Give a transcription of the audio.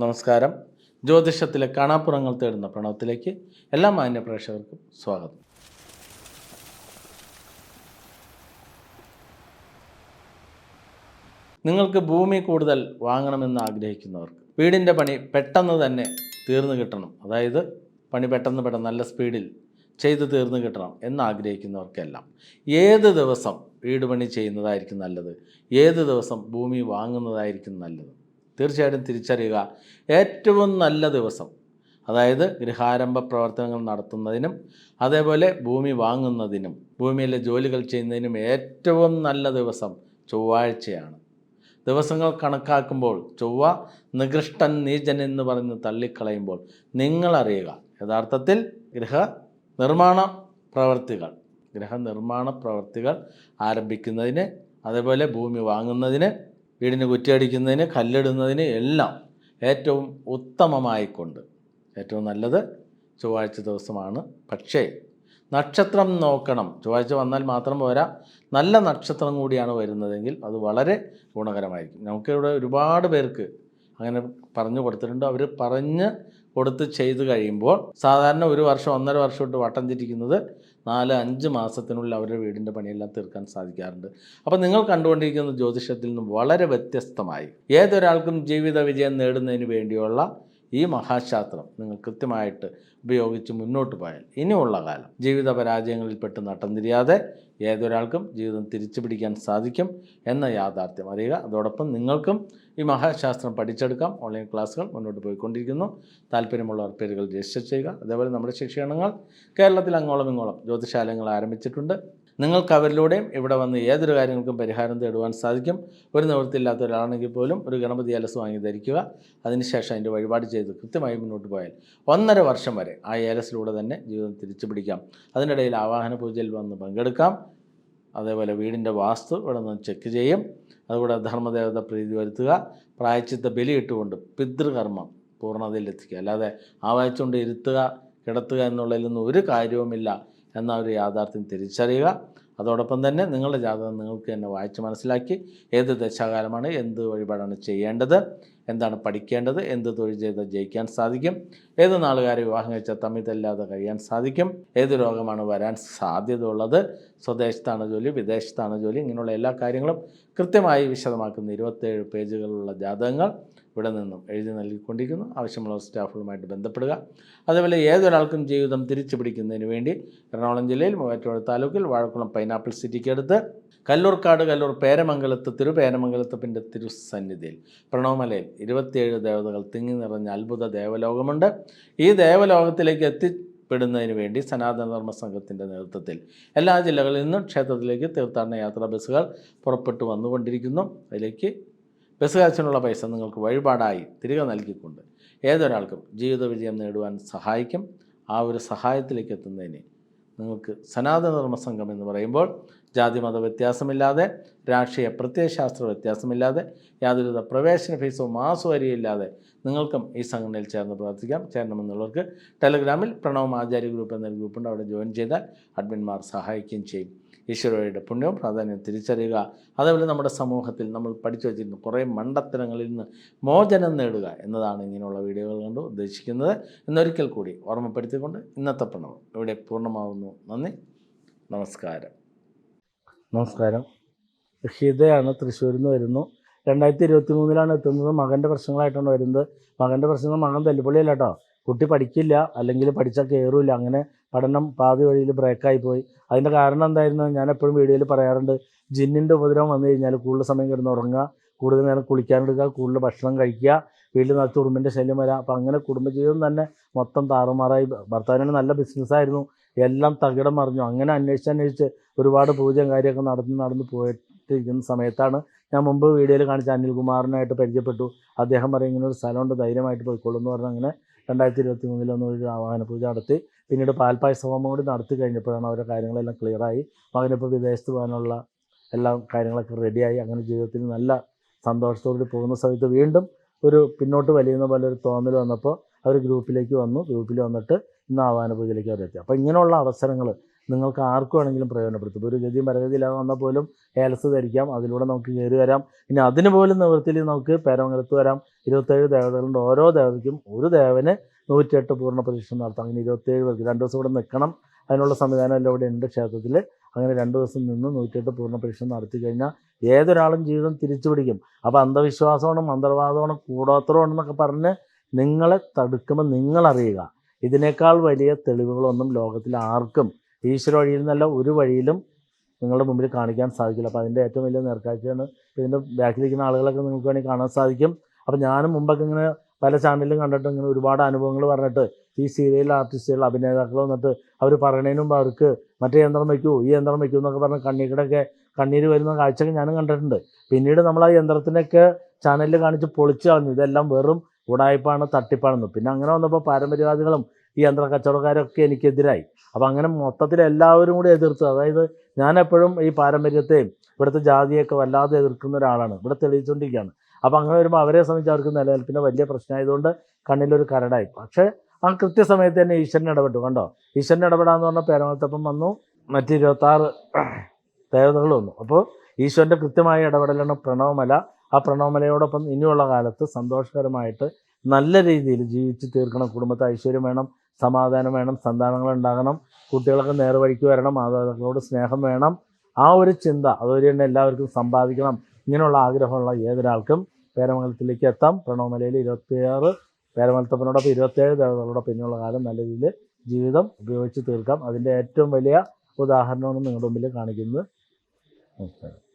നമസ്കാരം. ജ്യോതിഷത്തിലെ കാണാപ്പുറങ്ങൾ തേടുന്ന പ്രണവത്തിലേക്ക് എല്ലാ മാന്യ പ്രേക്ഷകർക്കും സ്വാഗതം. നിങ്ങൾക്ക് ഭൂമി കൂടുതൽ വാങ്ങണമെന്ന് ആഗ്രഹിക്കുന്നവർക്ക് വീടിന്റെ പണി പെട്ടെന്ന് തന്നെ തീർന്നു കിട്ടണം. അതായത് പണി പെട്ടെന്ന് പെട്ടെന്ന് നല്ല സ്പീഡിൽ ചെയ്ത് തീർന്നു കിട്ടണം എന്ന് ആഗ്രഹിക്കുന്നവർക്കെല്ലാം ഏത് ദിവസം വീട് പണി ചെയ്യുന്നതായിരിക്കും നല്ലത്? ഏത് ദിവസം ഭൂമി വാങ്ങുന്നതായിരിക്കും നല്ലത്? തീർച്ചയായിട്ടും തിരിച്ചറിയുക. ഏറ്റവും നല്ല ദിവസം അതായത് ഗൃഹാരംഭ പ്രവർത്തനങ്ങൾ നടത്തുന്നതിനും അതേപോലെ ഭൂമി വാങ്ങുന്നതിനും ഭൂമിയിലെ ജോലികൾ ചെയ്യുന്നതിനും ഏറ്റവും നല്ല ദിവസം ചൊവ്വാഴ്ചയാണ്. ദിവസങ്ങൾ കണക്കാക്കുമ്പോൾ ചൊവ്വ നികൃഷ്ടൻ നീചൻ എന്ന് പറഞ്ഞ് തള്ളിക്കളയുമ്പോൾ നിങ്ങളറിയുക യഥാർത്ഥത്തിൽ ഗൃഹ നിർമ്മാണ പ്രവർത്തികൾ ഗൃഹനിർമ്മാണ പ്രവർത്തികൾ ആരംഭിക്കുന്നതിന് അതേപോലെ ഭൂമി വാങ്ങുന്നതിന് വീടിന് കുറ്റിയടിക്കുന്നതിന് കല്ലിടുന്നതിന് എല്ലാം ഏറ്റവും ഉത്തമമായിക്കൊണ്ട്. ഏറ്റവും നല്ലത് ചൊവ്വാഴ്ച ദിവസമാണ്. പക്ഷേ നക്ഷത്രം നോക്കണം. ചൊവ്വാഴ്ച വന്നാൽ മാത്രം പോരാ. നല്ല നക്ഷത്രം കൂടിയാണ് വരുന്നതെങ്കിൽ അത് വളരെ ഗുണകരമായിരിക്കും. നമുക്കിവിടെ ഒരുപാട് പേർക്ക് അങ്ങനെ പറഞ്ഞു കൊടുത്തിട്ടുണ്ട്. അവർ പറഞ്ഞ് കൊടുത്ത് ചെയ്തു കഴിയുമ്പോൾ സാധാരണ ഒരു വർഷം ഒന്നര വർഷം ഇട്ട് വട്ടം തിരിക്കുന്നത് നാല് അഞ്ച് മാസത്തിനുള്ളിൽ അവരുടെ വീടിന്റെ പണിയെല്ലാം തീർക്കാൻ സാധിക്കാറുണ്ട്. അപ്പോൾ നിങ്ങൾ കണ്ടുകൊണ്ടിരിക്കുന്ന ജ്യോതിഷത്തിൽ നിന്നും വളരെ വ്യത്യസ്തമായി ഏതൊരാൾക്കും ജീവിത വിജയം നേടുന്നതിന് വേണ്ടിയുള്ള ഈ മഹാശാസ്ത്രം നിങ്ങൾ കൃത്യമായിട്ട് ഉപയോഗിച്ച് മുന്നോട്ട് പോയാൽ ഇനിയുള്ള കാലം ജീവിത പരാജയങ്ങളിൽപ്പെട്ട് നട്ടം തിരിയാതെ ഏതൊരാൾക്കും ജീവിതം തിരിച്ചു പിടിക്കാൻ സാധിക്കും എന്ന യാഥാർത്ഥ്യം അറിയുക. അതോടൊപ്പം നിങ്ങൾക്കും ഈ മഹാശാസ്ത്രം പഠിച്ചെടുക്കാം. ഓൺലൈൻ ക്ലാസ്സുകൾ മുന്നോട്ട് പോയിക്കൊണ്ടിരിക്കുന്നു. താല്പര്യമുള്ളവർ പേരുകൾ രജിസ്റ്റർ ചെയ്യുക. അതേപോലെ നമ്മുടെ ശിക്ഷണങ്ങൾ കേരളത്തിൽ അങ്ങോളം ഇങ്ങോളം ജ്യോതിശാലയങ്ങൾ ആരംഭിച്ചിട്ടുണ്ട്. നിങ്ങൾക്ക് അവരിലൂടെയും ഇവിടെ വന്ന് ഏതൊരു കാര്യങ്ങൾക്കും പരിഹാരം തേടുവാൻ സാധിക്കും. ഒരു നിവൃത്തിയില്ലാത്ത ഒരാളാണെങ്കിൽ പോലും ഒരു ഗണപതി ഏലസ് വാങ്ങി ധരിക്കുക. അതിനുശേഷം അതിന്റെ വഴിപാട് ചെയ്ത് കൃത്യമായി മുന്നോട്ട് പോയാൽ ഒന്നര വർഷം വരെ ആ ഏലസിലൂടെ തന്നെ ജീവിതം തിരിച്ചു പിടിക്കാം. അതിനിടയിൽ ആവാഹന പൂജയിൽ വന്ന് പങ്കെടുക്കാം. അതേപോലെ വീടിന്റെ വാസ്തു ഇവിടെ നിന്ന് ചെക്ക് ചെയ്യും. അതുകൂടെ ധർമ്മദേവത പ്രീതി വരുത്തുക. പ്രായച്ചിത്ത ബലി ഇട്ടുകൊണ്ട് പിതൃകർമ്മം പൂർണതയിലെത്തിക്കുക അല്ലാതെ ആവാഹിച്ചുകൊണ്ട് ഇരുത്തുക കിടത്തുക എന്നുള്ളതിലൊന്നും ഒരു കാര്യവുമില്ല എന്ന ഒരു യാഥാർത്ഥ്യം തിരിച്ചറിയുക. അതോടൊപ്പം തന്നെ നിങ്ങളുടെ ജാതകം നിങ്ങൾക്ക് തന്നെ വായിച്ച് മനസ്സിലാക്കി ഏത് ദശാകാലമാണ് എന്ത് വഴിപാടാണ് ചെയ്യേണ്ടത് എന്താണ് പഠിക്കേണ്ടത് എന്ത് തൊഴിൽ ചെയ്താൽ ജയിക്കാൻ സാധിക്കും ഏത് നാളുകാരെ വിവാഹം കഴിച്ചാൽ തമ്മിൽ തല്ലാതെ കഴിയാൻ സാധിക്കും ഏത് രോഗമാണ് വരാൻ സാധ്യതയുള്ളത് സ്വദേശത്താണ് ജോലി വിദേശത്താണ് ജോലി ഇങ്ങനെയുള്ള എല്ലാ കാര്യങ്ങളും കൃത്യമായി വിശദമാക്കുന്ന ഇരുപത്തേഴ് പേജുകളുള്ള ജാതകങ്ങൾ ഇവിടെ നിന്നും എഴുതി നൽകിക്കൊണ്ടിരിക്കുന്നു. ആവശ്യമുള്ള സ്റ്റാഫുകളുമായിട്ട് ബന്ധപ്പെടുക. അതേപോലെ ഏതൊരാൾക്കും ജീവിതം തിരിച്ചു പിടിക്കുന്നതിന് വേണ്ടി എറണാകുളം ജില്ലയിൽ മൂവാറ്റുപുഴ താലൂക്കിൽ വാഴക്കുളം പൈനാപ്പിൾ സിറ്റിക്ക് അടുത്ത് കല്ലൂർക്കാട് കല്ലൂർ പേരമംഗലത്ത് തിരുപേരമംഗലത്തപ്പിന്റെ തിരുസന്നിധിയിൽ പ്രണവമലയിൽ ഇരുപത്തിയേഴ് ദേവതകൾ തിങ്ങി നിറഞ്ഞ അത്ഭുത ദേവലോകമുണ്ട്. ഈ ദേവലോകത്തിലേക്ക് എത്തിപ്പെടുന്നതിന് വേണ്ടി സനാതനധർമ്മ സംഘത്തിന്റെ നേതൃത്വത്തിൽ എല്ലാ ജില്ലകളിൽ നിന്നും ക്ഷേത്രത്തിലേക്ക് തീർത്ഥാടന യാത്രാ ബസ്സുകൾ പുറപ്പെട്ടു വന്നുകൊണ്ടിരിക്കുന്നു. അതിലേക്ക് ബസ് പൈസ നിങ്ങൾക്ക് വഴിപാടായി തിരികെ നൽകിക്കൊണ്ട് ഏതൊരാൾക്കും ജീവിത വിജയം നേടുവാൻ സഹായിക്കും. ആ ഒരു സഹായത്തിലേക്ക് എത്തുന്നതിന് നിങ്ങൾക്ക് സനാതനധർമ്മ സംഘം എന്ന് പറയുമ്പോൾ ജാതി മത വ്യത്യാസമില്ലാതെ രാഷ്ട്രീയ പ്രത്യയശാസ്ത്ര വ്യത്യാസമില്ലാതെ യാതൊരുവിധ പ്രവേശന ഫീസോ മാസോ അരിയില്ലാതെ നിങ്ങൾക്കും ഈ സംഘടനയിൽ ചേർന്ന് പ്രവർത്തിക്കാം. ചേരണമെന്നുള്ളവർക്ക് ടെലഗ്രാമിൽ പ്രണവം ആചാര്യ ഗ്രൂപ്പ് എന്നൊരു ഗ്രൂപ്പുണ്ട്. അവിടെ ജോയിൻ ചെയ്താൽ അഡ്മിൻമാർ സഹായിക്കുകയും ചെയ്യും. ഈശ്വരയുടെ പുണ്യവും പ്രാധാന്യവും തിരിച്ചറിയുക. അതേപോലെ നമ്മുടെ സമൂഹത്തിൽ നമ്മൾ പഠിച്ചു വച്ചിരുന്ന കുറേ മണ്ടത്തരങ്ങളിൽ നിന്ന് മോചനം നേടുക എന്നതാണ് ഇങ്ങനെയുള്ള വീഡിയോകൾ കൊണ്ട് ഉദ്ദേശിക്കുന്നത്. എന്നൊരിക്കൽ കൂടി ഓർമ്മപ്പെടുത്തിക്കൊണ്ട് ഇന്നത്തെ പ്രണവം ഇവിടെ പൂർണമാവുന്നു. നന്ദി. നമസ്കാരം. നമസ്കാരം. ഹിതയാണ് തൃശ്ശൂരിൽ നിന്ന് വരുന്നു. രണ്ടായിരത്തി ഇരുപത്തി മൂന്നിലാണ് എത്തുന്നത്. മകന്റെ പ്രശ്നങ്ങളായിട്ടാണ് വരുന്നത്. മകന്റെ പ്രശ്നങ്ങൾ മകൻ തല്ലുപൊളിയല്ല കേട്ടോ. കുട്ടി പഠിക്കില്ല അല്ലെങ്കിൽ പഠിച്ചാൽ കയറില്ല അങ്ങനെ പഠനം പാതി വഴിയിൽ ബ്രേക്കായി പോയി. അതിന്റെ കാരണം എന്തായിരുന്നു? ഞാൻ എപ്പോഴും വീഡിയോയിൽ പറയാറുണ്ട്. ജിന്നിന്റെ ഉപദ്രവം വന്നു കഴിഞ്ഞാൽ കൂടുതൽ സമയം കിടന്ന് ഉറങ്ങുക കൂടുതൽ നേരം കുളിക്കാനെടുക്കുക കൂടുതൽ ഭക്ഷണം കഴിക്കുക വീട്ടിൽ നിറച്ച് ഉറുമ്പിന്റെ ശല്യം വരാം. അപ്പം അങ്ങനെ കുടുംബജീവിതം തന്നെ മൊത്തം താറുമാറായി. ഭർത്താവിന് നല്ല ബിസിനസ്സായിരുന്നു എല്ലാം തകിടം മറിഞ്ഞു. അങ്ങനെ അന്വേഷിച്ച് അന്വേഷിച്ച് ഒരുപാട് പൂജയും കാര്യമൊക്കെ നടന്ന് നടന്ന് പോയിട്ടിരിക്കുന്ന സമയത്താണ് ഞാൻ മുമ്പ് വീഡിയോയിൽ കാണിച്ച അനിൽകുമാറിനായിട്ട് പരിചയപ്പെട്ടു. അദ്ദേഹം പറയും ഇങ്ങനെ ഒരു സ്ഥലമുണ്ട് ധൈര്യമായിട്ട് പോയിക്കൊള്ളുന്നു എന്ന് അങ്ങനെ രണ്ടായിരത്തി ഇരുപത്തി മൂന്നിലൊന്ന് ഒരു ആവാഹന പൂജ നടത്തി. പിന്നീട് പാൽപ്പായസ ഹോമം കൂടി നടത്തി കഴിഞ്ഞപ്പോഴാണ് അവരുടെ കാര്യങ്ങളെല്ലാം ക്ലിയറായി മകനിപ്പോൾ വിദേശത്ത് പോകാനുള്ള എല്ലാ കാര്യങ്ങളൊക്കെ റെഡിയായി അങ്ങനെ ജീവിതത്തിൽ നല്ല സന്തോഷത്തോടുകൂടി പോകുന്ന സമയത്ത് വീണ്ടും ഒരു പിന്നോട്ട് വലിയുന്ന പോലെ ഒരു തോന്നൽ വന്നപ്പോൾ അവർ ഗ്രൂപ്പിലേക്ക് വന്നു. ഗ്രൂപ്പിൽ വന്നിട്ട് ഇന്ന് ആവാന പൂജയിലേക്ക് അവർ എത്തി. അപ്പോൾ ഇങ്ങനെയുള്ള അവസരങ്ങൾ നിങ്ങൾക്ക് ആർക്കും വേണമെങ്കിലും പ്രയോജനപ്പെടുത്തും. ഒരു ഗതിയും പരഗതിയില്ലാതെ വന്നാൽ പോലും ഏലസ് ധരിക്കാം അതിലൂടെ നമുക്ക് കയറി വരാം. പിന്നെ അതിന് പോലും നിവൃത്തിയിൽ നമുക്ക് പേരമംഗലത്ത് വരാം. ഇരുപത്തേഴ് ദേവതകളുണ്ട്. ഓരോ ദേവതയ്ക്കും ഒരു ദേവന് നൂറ്റിയെട്ട് പൂർണ പ്രതിഷ്ഠ നടത്താം. അങ്ങനെ ഇരുപത്തേഴ് പേർക്ക് രണ്ട് ദിവസം ഇവിടെ നിൽക്കണം. അതിനുള്ള സംവിധാനം എല്ലാം ഇവിടെ ഉണ്ട് ക്ഷേത്രത്തിൽ അങ്ങനെ രണ്ട് ദിവസം നിന്ന് നൂറ്റിയെട്ട് പൂർണ പരീക്ഷണം നടത്തി കഴിഞ്ഞാൽ ഏതൊരാളും ജീവിതം തിരിച്ചു പിടിക്കും അപ്പോൾ അന്ധവിശ്വാസമാണ് മന്ത്രവാദമാണ് കൂടോത്രമാണെന്നൊക്കെ പറഞ്ഞ് നിങ്ങളെ തടുക്കുമ്പോൾ നിങ്ങളറിയുക. ഇതിനേക്കാൾ വലിയ തെളിവുകളൊന്നും ലോകത്തിൽ ആർക്കും ഈശ്വര വഴിയിൽ നിന്നല്ല ഒരു വഴിയിലും നിങ്ങളുടെ മുമ്പിൽ കാണിക്കാൻ സാധിക്കില്ല. അപ്പോൾ അതിന്റെ ഏറ്റവും വലിയ നേർക്കാഴ്ചയാണ് ഇതിന്റെ ബാക്കിലിരിക്കുന്ന ആളുകളൊക്കെ നിങ്ങൾക്ക് വേണമെങ്കിൽ കാണാൻ സാധിക്കും. അപ്പോൾ ഞാനും മുമ്പൊക്കെ ഇങ്ങനെ പല ചാനലിലും കണ്ടിട്ട് ഇങ്ങനെ ഒരുപാട് അനുഭവങ്ങൾ പറഞ്ഞിട്ട് ഈ സീരിയൽ ആർട്ടിസ്റ്റുകൾ അഭിനേതാക്കൾ വന്നിട്ട് അവർ പറയണതിന് മുമ്പ് അവർക്ക് മറ്റേ യന്ത്രം വയ്ക്കൂ ഈ യന്ത്രം വയ്ക്കൂ എന്നൊക്കെ പറഞ്ഞ് കണ്ണീരുടെയൊക്കെ കണ്ണീര് വരുന്ന കാഴ്ചയൊക്കെ ഞാനും കണ്ടിട്ടുണ്ട്. പിന്നീട് നമ്മൾ ആ യന്ത്രത്തിനൊക്കെ ചാനലിൽ കാണിച്ച് പൊളിച്ചു കളഞ്ഞു. ഇതെല്ലാം വെറും ഉടായ്പാണ് തട്ടിപ്പാണെന്ന്. പിന്നെ അങ്ങനെ വന്നപ്പോൾ പാരമ്പര്യവാദികളും ഈ യന്ത്ര കച്ചവടക്കാരൊക്കെ എനിക്കെതിരായി. അപ്പോൾ അങ്ങനെ മൊത്തത്തിൽ എല്ലാവരും കൂടി എതിർത്ത്. അതായത് ഞാനെപ്പോഴും ഈ പാരമ്പര്യത്തെയും ഇവിടുത്തെ ജാതിയൊക്കെ വല്ലാതെ എതിർക്കുന്ന ഒരാളാണ്. ഇവിടെ തെളിയിച്ചുകൊണ്ടിരിക്കുകയാണ് അപ്പോൾ അങ്ങനെ വരുമ്പോൾ അവരെ സംബന്ധിച്ച് അവർക്ക് നിലനിൽപ്പിന് വലിയ പ്രശ്നമായതുകൊണ്ട് കണ്ണിലൊരു കരടായി. പക്ഷേ ആ കൃത്യസമയത്ത് തന്നെ ഈശ്വരൻ ഇടപെട്ടു. കണ്ടോ? ഈശ്വരൻ ഇടപെടാന്ന് പറഞ്ഞാൽ പേരമത്തപ്പം വന്നു. മറ്റ് ഇരുപത്താറ് ദേവതകൾ വന്നു. അപ്പോൾ ഈശ്വരന്റെ കൃത്യമായ ഇടപെടലാണ് പ്രണവമല. ആ പ്രണവമലയോടൊപ്പം ഇനിയുള്ള കാലത്ത് സന്തോഷകരമായിട്ട് നല്ല രീതിയിൽ ജീവിച്ച് തീർക്കണം കുടുംബത്തെ ഐശ്വര്യം വേണം സമാധാനം വേണം സന്താനങ്ങൾ ഉണ്ടാകണം കുട്ടികളൊക്കെ നേർവഴിക്ക് വരണം മാതാപിതാക്കളോട് സ്നേഹം വേണം. ആ ഒരു ചിന്ത അതുവരെ തന്നെ എല്ലാവർക്കും സമ്പാദിക്കണം ഇങ്ങനെയുള്ള ആഗ്രഹമുള്ള ഏതൊരാൾക്കും പേരമംഗലത്തിലേക്ക് എത്താം. പ്രണവമലയിൽ ഇരുപത്തിയാറ് പേരമംഗലത്തപ്പനോടൊപ്പം ഇരുപത്തേഴ് ദേവതകളോടൊപ്പം ഇനിയുള്ള കാലം നല്ല രീതിയിൽ ജീവിതം ഉപയോഗിച്ച് തീർക്കാം. അതിന്റെ ഏറ്റവും വലിയ ഉദാഹരണമാണ് നിങ്ങളുടെ മുമ്പിൽ കാണിക്കുന്നത്. നമസ്കാരം.